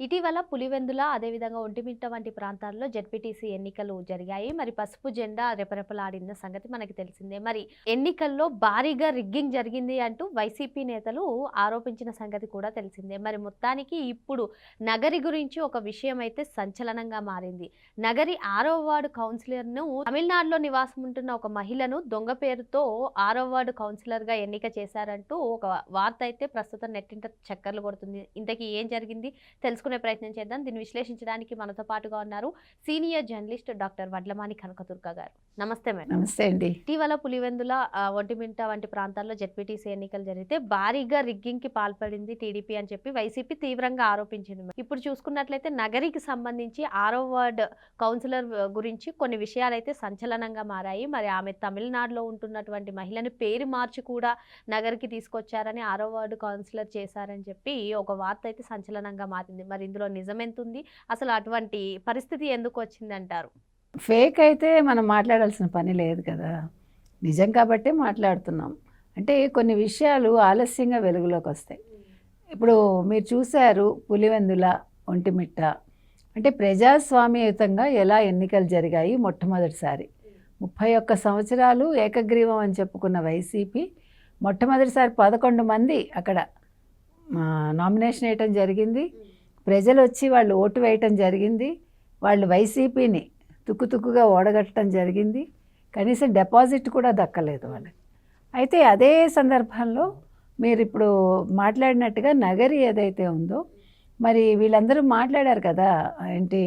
ఇటీవల పులివెందుల అదేవిధంగా ఒంటిమిట్ట వంటి ప్రాంతాల్లో జడ్పీటీసీ ఎన్నికలు జరిగాయి. మరి పసుపు జెండా రెపరెపలాడిన సంగతి మనకి తెలిసిందే. మరి ఎన్నికల్లో భారీగా రిగ్గింగ్ జరిగింది అంటూ వైసీపీ నేతలు ఆరోపించిన సంగతి కూడా తెలిసిందే. మరి మొత్తానికి ఇప్పుడు నగరి గురించి ఒక విషయం అయితే సంచలనంగా మారింది. నగరి ఆరో వార్డు కౌన్సిలర్ను తమిళనాడులో నివాసం ఉంటున్న ఒక మహిళను దొంగ పేరుతో ఆరో వార్డు కౌన్సిలర్గా ఎన్నిక చేశారంటూ ఒక వార్త అయితే ప్రస్తుతం నెట్టింట చక్కర్లు కొడుతుంది. ఇంతకీ ఏం జరిగింది? తెలుసు తెలుసుకునే ప్రయత్నం చేద్దాం. దీన్ని విశ్లేషించడానికి మనతో పాటుగా ఉన్నారు senior journalist doctor Vadlamani Kanakadurga garu. నమస్తే మేడం. నమస్తే అండి. ఇటీవల పులివెందుల ఒంటిమింట వంటి ప్రాంతాల్లో జెడ్పీటీసీ ఎన్నికలు జరిగితే భారీగా రిగ్గింగ్కి పాల్పడింది టీడీపీ అని చెప్పి వైసీపీ తీవ్రంగా ఆరోపించింది ఇప్పుడు చూసుకున్నట్లయితే నగరికి సంబంధించి ఆరో వార్డ్ కౌన్సిలర్ గురించి కొన్ని విషయాలు అయితే సంచలనంగా మారాయి. మరి ఆమె తమిళనాడులో ఉంటున్నటువంటి మహిళని పేరు మార్చి కూడా నగరికి తీసుకొచ్చారని ఆరో వార్డు కౌన్సిలర్ చేశారని చెప్పి ఒక వార్త అయితే సంచలనంగా మారింది. మరి ఇందులో నిజం ఎంత ఉంది అసలు అటువంటి పరిస్థితి ఎందుకు వచ్చిందంటారు? ఫేక్ అయితే మనం మాట్లాడాల్సిన పని లేదు కదా. నిజం కాబట్టే మాట్లాడుతున్నాం. అంటే కొన్ని విషయాలు ఆలస్యంగా వెలుగులోకి వస్తాయి. ఇప్పుడు మీరు చూశారు పులివెందుల ఒంటిమిట్ట అంటే ప్రజాస్వామ్యయుతంగా ఎలా ఎన్నికలు జరిగాయి మొట్టమొదటిసారి. ముప్పై ఒక్క సంవత్సరాలు ఏకగ్రీవం అని చెప్పుకున్న వైసీపీ మొట్టమొదటిసారి పదకొండు మంది అక్కడ నామినేషన్ వేయటం జరిగింది. ప్రజలు వచ్చి వాళ్ళు ఓటు వేయటం జరిగింది. వాళ్ళు వైసీపీని తుక్కుతుక్కుగా ఓడగట్టడం జరిగింది. కనీసం డిపాజిట్ కూడా దక్కలేదు వాళ్ళకి. అయితే అదే సందర్భంలో మీరు ఇప్పుడు మాట్లాడినట్టుగా నగరి ఏదైతే ఉందో మరి వీళ్ళందరూ మాట్లాడారు కదా ఏంటి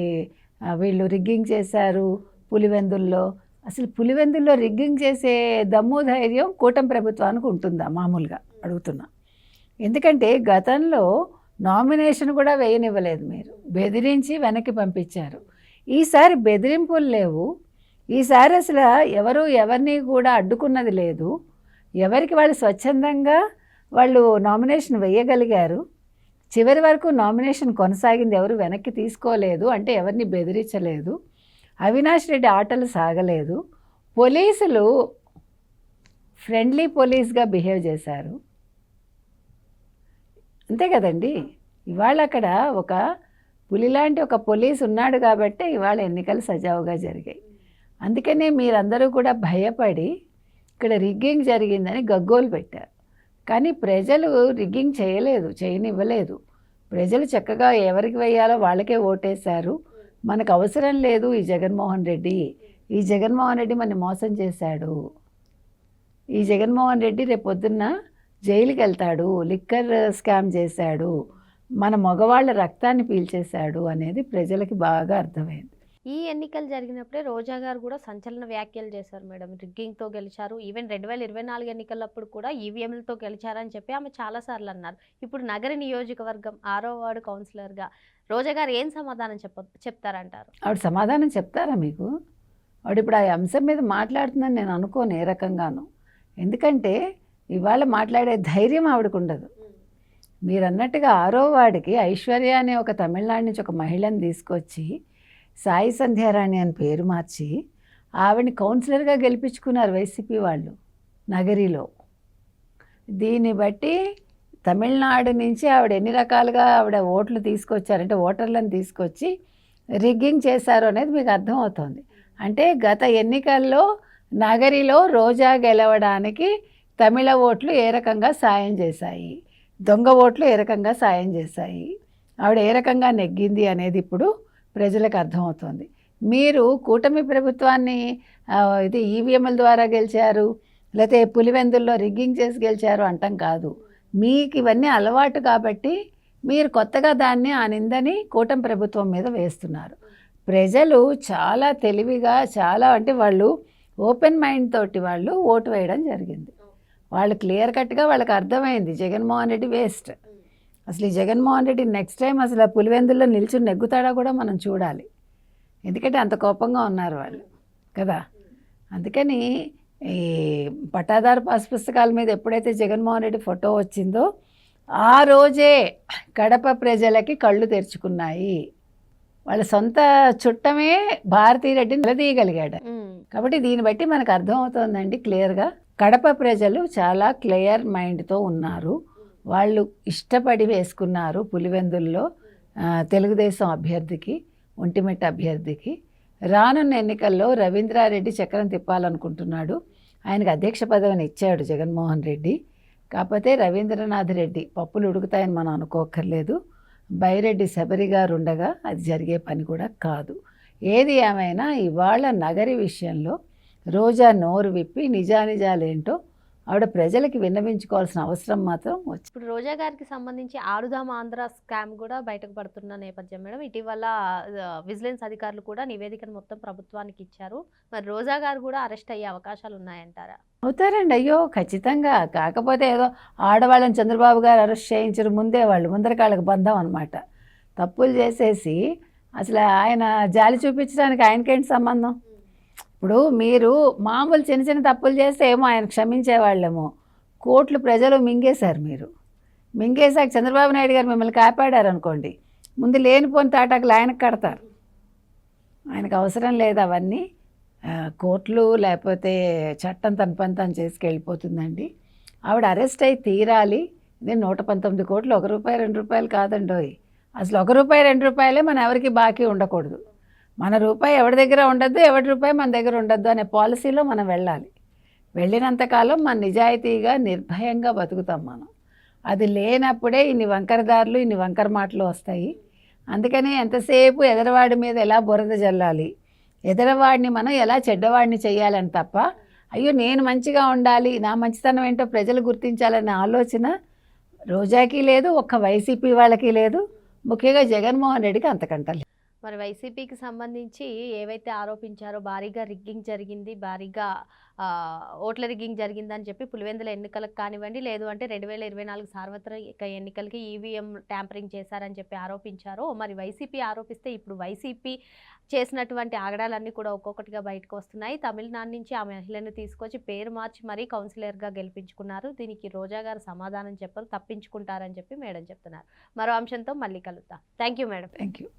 వీళ్ళు రిగ్గింగ్ చేశారు పులివెందుల్లో. అసలు పులివెందుల్లో రిగ్గింగ్ చేసే దమ్ము ధైర్యం కూటమి ప్రభుత్వానికి ఉంటుందా? మామూలుగా అడుగుతున్నా. ఎందుకంటే గతంలో నామినేషన్ కూడా వేయనివ్వలేదు మీరు. బెదిరించి వెనక్కి పంపించారు. ఈసారి బెదిరింపులు లేవు. ఈసారి అసలు ఎవరు ఎవరిని కూడా అడ్డుకున్నది లేదు. ఎవరికి వాళ్ళు స్వచ్ఛందంగా వాళ్ళు నామినేషన్ వేయగలిగారు. చివరి వరకు నామినేషన్ కొనసాగింది ఎవరు వెనక్కి తీసుకోలేదు అంటే ఎవరిని బెదిరించలేదు. అవినాష్ రెడ్డి ఆటలు సాగలేదు. పోలీసులు ఫ్రెండ్లీ పోలీస్గా బిహేవ్ చేశారు. అంతే కదండి. ఇవాళ అక్కడ ఒక పులిలాంటి ఒక పోలీస్ ఉన్నాడు కాబట్టి ఇవాళ ఎన్నికలు సజావుగా జరిగాయి. అందుకనే మీరందరూ కూడా భయపడి ఇక్కడ రిగ్గింగ్ జరిగిందని గగ్గోలు పెట్టారు. కానీ ప్రజలు రిగ్గింగ్ చేయలేదు చేయనివ్వలేదు. ప్రజలు చక్కగా ఎవరికి వేయాలో వాళ్ళకే ఓటేశారు. మనకు అవసరం లేదు ఈ జగన్మోహన్ రెడ్డి. ఈ జగన్మోహన్ రెడ్డి మన మోసం చేశాడు. ఈ జగన్మోహన్ రెడ్డి రేపు పొద్దున్న జైలుకి వెళ్తాడు లిక్కర్ స్కామ్ చేశాడు మన మగవాళ్ళ రక్తాన్ని పీల్చేశాడు అనేది ప్రజలకి బాగా అర్థమైంది. ఈ ఎన్నికలు జరిగినప్పుడే రోజా గారు కూడా సంచలన వ్యాఖ్యలు చేశారు మేడం. రిగ్గింగ్తో గెలిచారు. ఈవెన్ రెండు వేల ఇరవై నాలుగు ఎన్నికలప్పుడు కూడా ఈవీఎంలతో గెలిచారని చెప్పి ఆమె చాలాసార్లు అన్నారు. ఇప్పుడు నగర నియోజకవర్గం ఆరో వార్డు కౌన్సిలర్గా రోజా గారు ఏం సమాధానం చెప్ప చెప్తారంటారు? ఆవిడ సమాధానం చెప్తారా మీకు? ఆవిడ ఇప్పుడు ఆ అంశం మీద మాట్లాడుతుందని నేను అనుకోను ఏ రకంగాను. ఎందుకంటే ఇవాళ మాట్లాడే ధైర్యం ఆవిడకు ఉండదు మీరు అన్నట్టుగా ఆరో వాడికి ఐశ్వర్య అనే ఒక తమిళనాడు నుంచి ఒక మహిళను తీసుకొచ్చి సాయి సంధ్యారాణి అని పేరు మార్చి ఆవిడని కౌన్సిలర్గా గెలిపించుకున్నారు వైసీపీ వాళ్ళు నగరిలో. దీన్ని బట్టి తమిళనాడు నుంచి ఆవిడ ఎన్ని రకాలుగా ఆవిడ ఓట్లు తీసుకొచ్చారంటే ఓటర్లను తీసుకొచ్చి రిగ్గింగ్ చేశారు అనేది మీకు అర్థమవుతుంది. అంటే గత ఎన్నికల్లో నగరిలో రోజా గెలవడానికి తమిళ ఓట్లు ఏ రకంగా సాయం చేశాయి? దొంగ ఓట్లు ఏ రకంగా సాయం చేశాయి? ఆవిడ ఏ రకంగా నెగ్గింది అనేది ఇప్పుడు ప్రజలకు అర్థమవుతుంది. మీరు కూటమి ప్రభుత్వాన్ని ఇది ఈవీఎంల ద్వారా గెలిచారు లేకపోతే పులివెందుల్లో రిగ్గింగ్ చేసి గెలిచారు అంటాం కాదు. మీకు ఇవన్నీ అలవాటు కాబట్టి మీరు కొత్తగా దాన్ని ఆ నిందని కూటమి ప్రభుత్వం మీద వేస్తున్నారు. ప్రజలు చాలా తెలివిగా చాలా అంటే వాళ్ళు ఓపెన్ మైండ్ తోటి వాళ్ళు ఓటు వేయడం జరిగింది. వాళ్ళు క్లియర్ కట్గా వాళ్ళకి అర్థమైంది జగన్మోహన్ రెడ్డి వేస్ట్. అసలు ఈ జగన్మోహన్ రెడ్డి నెక్స్ట్ టైం అసలు ఆ పులివెందుల్లో నిల్చుని నెగ్గుతాడా కూడా మనం చూడాలి. ఎందుకంటే అంత కోపంగా ఉన్నారు వాళ్ళు కదా? అందుకని ఈ పట్టాదారు పాస్ పుస్తకాల మీద ఎప్పుడైతే జగన్మోహన్ రెడ్డి ఫోటో వచ్చిందో ఆ రోజే కడప ప్రజలకి కళ్ళు తెరుచుకున్నాయి. వాళ్ళ సొంత చుట్టమే భారతీరెడ్డిని నిలదీయగలిగాడు. కాబట్టి దీన్ని బట్టి మనకు అర్థమవుతోందండి క్లియర్గా. కడప ప్రజలు చాలా క్లియర్ మైండ్తో ఉన్నారు. వాళ్ళు ఇష్టపడి వేసుకున్నారు పులివెందుల్లో తెలుగుదేశం అభ్యర్థికి ఒంటిమిట్ట అభ్యర్థికి. రానున్న ఎన్నికల్లో రవీంద్రారెడ్డి చక్రం తిప్పాలనుకుంటున్నాడు. ఆయనకు అధ్యక్ష పదవిని ఇచ్చాడు జగన్మోహన్ రెడ్డి. కాకపోతే రవీంద్రనాథ్ రెడ్డి పప్పులు ఉడుకుతాయని మనం అనుకోక్కర్లేదు. బైరెడ్డి శబరి గారు ఉండగా అది జరిగే పని కూడా కాదు. ఏది ఏమైనా ఇవాళ నగరి విషయంలో రోజా నోరు విప్పి నిజానిజాలేంటో ఆవిడ ప్రజలకి విన్నవించుకోవాల్సిన అవసరం మాత్రం వచ్చింది. ఇప్పుడు రోజా గారికి సంబంధించి ఆడుదాం ఆంధ్ర స్కామ్ కూడా బయటకు పడుతున్న నేపథ్యం మేడం. ఇటీవల విజిలెన్స్ అధికారులు కూడా నివేదికను మొత్తం ప్రభుత్వానికి ఇచ్చారు. మరి రోజా గారు కూడా అరెస్ట్ అయ్యే అవకాశాలు ఉన్నాయంటారా? అవుతారండి. అయ్యో ఖచ్చితంగా. కాకపోతే ఏదో ఆడవాళ్ళని చంద్రబాబు గారు అరెస్ట్ చేయించరు ముందే వాళ్ళు ముందరకాళ్ళకి బంధం అనమాట తప్పులు చేసేసి అసలు ఆయన జాలి చూపించడానికి ఆయనకేంటి సంబంధం? ఇప్పుడు మీరు మామూలు చిన్న చిన్న తప్పులు చేస్తే ఏమో ఆయన క్షమించేవాళ్ళేమో. కోట్లు ప్రజలు మింగేశారు మీరు. మింగేశాక చంద్రబాబు నాయుడు గారు మిమ్మల్ని కాపాడారు అనుకోండి ముందు లేనిపోని తాటాకులు ఆయనకు కడతారు. ఆయనకు అవసరం లేదు అవన్నీ. ఆ, కోర్టులు లేకపోతే చట్టం తన పని తను చేసుకెళ్ళిపోతుందండి. ఆవిడ అరెస్ట్ అయి తీరాలి. ఇది నూట పంతొమ్మిది కోట్లు ఒక రూపాయి రెండు రూపాయలు కాదండోయ్. అసలు ఒక రూపాయి రెండు రూపాయలే మన ఎవరికి బాకీ ఉండకూడదు. మన రూపాయి ఎవరి దగ్గర ఉండద్దు ఎవరి రూపాయి మన దగ్గర ఉండద్దు అనే పాలసీలో మనం వెళ్ళాలి. వెళ్ళినంతకాలం మన నిజాయితీగా నిర్భయంగా బతుకుతాం మనం. అది లేనప్పుడే ఇన్ని వంకరదారులు ఇన్ని వంకర మాటలు వస్తాయి. అందుకని ఎంతసేపు ఎదరవాడి మీద ఎలా బురద జల్లాలి? ఎదరవాడిని మనం ఎలా చెడ్డవాడిని చేయాలని తప్ప అయ్యో నేను మంచిగా ఉండాలి నా మంచితనం ఏంటో ప్రజలు గుర్తించాలనే ఆలోచన రోజాకి లేదు ఒక్క వైసీపీ వాళ్ళకి లేదు. ముఖ్యంగా జగన్మోహన్ రెడ్డికి అంతకంట లేదు. మరి వైసీపీకి సంబంధించి ఏవైతే ఆరోపించారో భారీగా రిగ్గింగ్ జరిగింది భారీగా ఓట్ల రిగ్గింగ్ జరిగిందని చెప్పి పులివెందుల ఎన్నికలకు కానివ్వండి లేదు అంటే రెండు వేల ఇరవై నాలుగు సార్వత్రిక ఎన్నికలకి ఈవీఎం ట్యాంపరింగ్ చేశారని చెప్పి ఆరోపించారు మరి వైసీపీ ఆరోపిస్తే ఇప్పుడు వైసీపీ చేసినటువంటి ఆగడాలన్నీ కూడా ఒక్కొక్కటిగా బయటకు వస్తున్నాయి. తమిళనాడు నుంచి ఆ మహిళను తీసుకొచ్చి పేరు మార్చి మరీ కౌన్సిలర్గా గెలిపించుకున్నారు. దీనికి రోజా గారు సమాధానం చెప్పరు తప్పించుకుంటారని చెప్పి మేడం చెప్తున్నారు. మరో అంశంతో మళ్ళీ కలుద్దాం. Thank you madam. Thank you